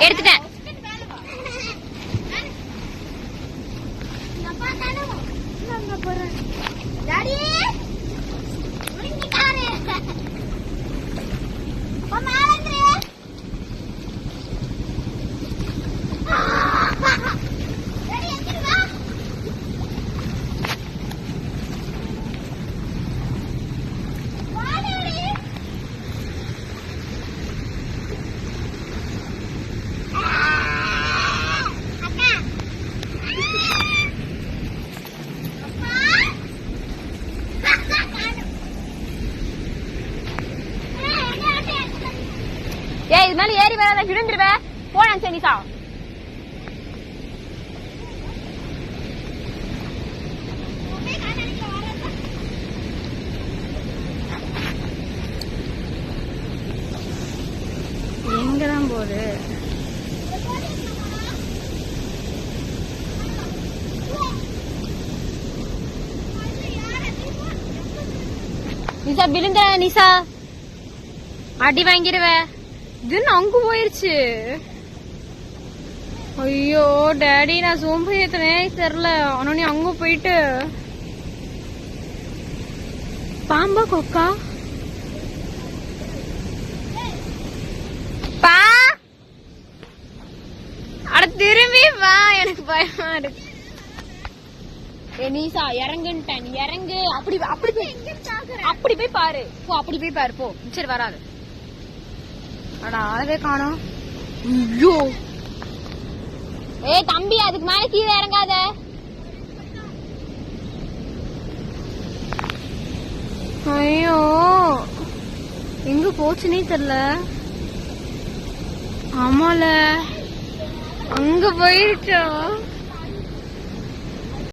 எடுத்துட்டேன். டாடி முடிஞ்சிட்டாரு அப்பா மேல வந்துரு டாடி எந்திரு வா வா டாடி அக்கா ஏய் இது மேல ஏறி வராத விழுந்துருவே. போனா சனிசா எங்கதான் போகுது? நிசா விழுந்த நிசா அடி வாங்கிடுவ இதுன்னு அங்கு போயிருச்சு. ஐயோ டேடி நான் சோம்பு ஏத்தனே தெரியல ஆனா நீ அங்க போயிட்டு. பாம்பா கொக்கா? பா! அட திரும்பி வா எனக்கு பயமா இருக்கு. நீசா இறங்குன்ட்டேன். இறங்கு. அப்படி அப்படி போய் அப்படி போய் பாரு. போ அப்படி போய் பாரு போ. சரி வராது. அட ஆளவே காணோம். ஐயோ. ஏய் தம்பி அதுக்கு மேல கீழே இறங்காத. ஐயோ. எங்க போச்சுனே தெரியல ஆமால. அங்க போயிருச்சா?